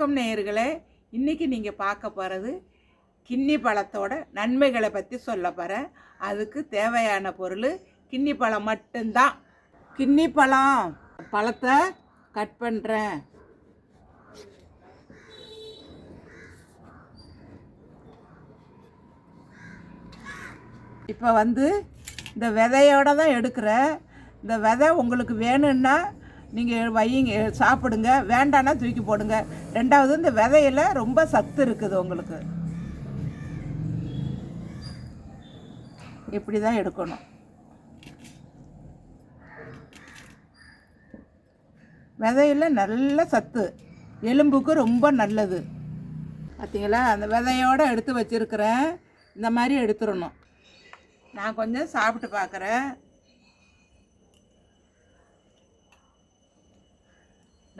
வணக்கம் நேயர்களே. இன்றைக்கி நீங்கள் பார்க்க போகிறது கிண்ணி பழத்தோட நன்மைகளை பற்றி சொல்ல போகிறேன் அதுக்கு தேவையான பொருள் கிண்ணி பழம் மட்டும்தான். கிண்ணி பழம் பழத்தை கட் பண்ணுறேன் இப்போ வந்து இந்த விதையோட தான் எடுக்கிறேன் இந்த விதை உங்களுக்கு வேணும்னா நீங்கள் வையுங்க சாப்பிடுங்க வேண்டான்னா தூக்கி போடுங்க. ரெண்டாவது இந்த விதையில் ரொம்ப சத்து இருக்குது உங்களுக்கு. இப்படி தான் எடுக்கணும். விதையில் நல்ல சத்து. எலும்புக்கு ரொம்ப நல்லது. பார்த்தீங்களா அந்த விதையோடு எடுத்து வச்சுருக்கிறேன் இந்த மாதிரி எடுத்துடணும். நான் கொஞ்சம் சாப்பிட்டு பார்க்குறேன்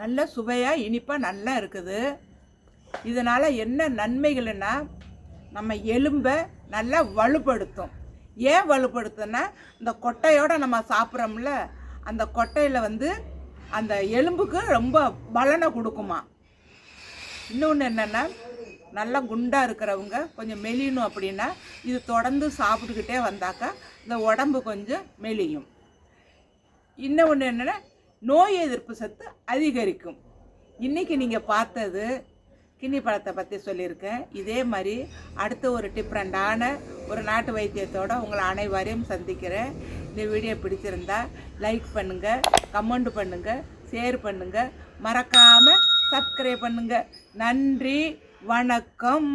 நல்ல சுவையாக இனிப்பாக நல்லா இருக்குது. இதனால் என்ன நன்மைகள்னா நம்ம எலும்பை நல்லா வலுப்படுத்தும். ஏன் வலுப்படுத்துன்னா இந்த கொட்டையோட நம்ம சாப்பிட்றோம்ல அந்த கொட்டையில் வந்து அந்த எலும்புக்கு ரொம்ப பலனை கொடுக்குமா. இன்னொன்று என்னென்னா நல்லா குண்டாக இருக்கிறவங்க கொஞ்சம் மெலியணும் அப்படின்னா இது தொடர்ந்து சாப்பிட்டுக்கிட்டே வந்தாக்கா இந்த உடம்பு கொஞ்சம் மெலியும். இன்னொன்று என்னென்னா நோய் எதிர்ப்பு சத்து அதிகரிக்கும். இன்றைக்கி நீங்கள் பார்த்தது கிண்ணி பழத்தை பற்றி சொல்லியிருக்கேன். இதே மாதிரி அடுத்த ஒரு டிஃப்ரெண்டான ஒரு நாட்டு வைத்தியத்தோட உங்களை அனைவரையும் சந்திக்கிறேன். இந்த வீடியோ பிடிச்சிருந்தா லைக் பண்ணுங்கள் கமெண்ட் பண்ணுங்கள் ஷேர் பண்ணுங்கள் மறக்காமல் சப்ஸ்கிரைப் பண்ணுங்கள் நன்றி வணக்கம்.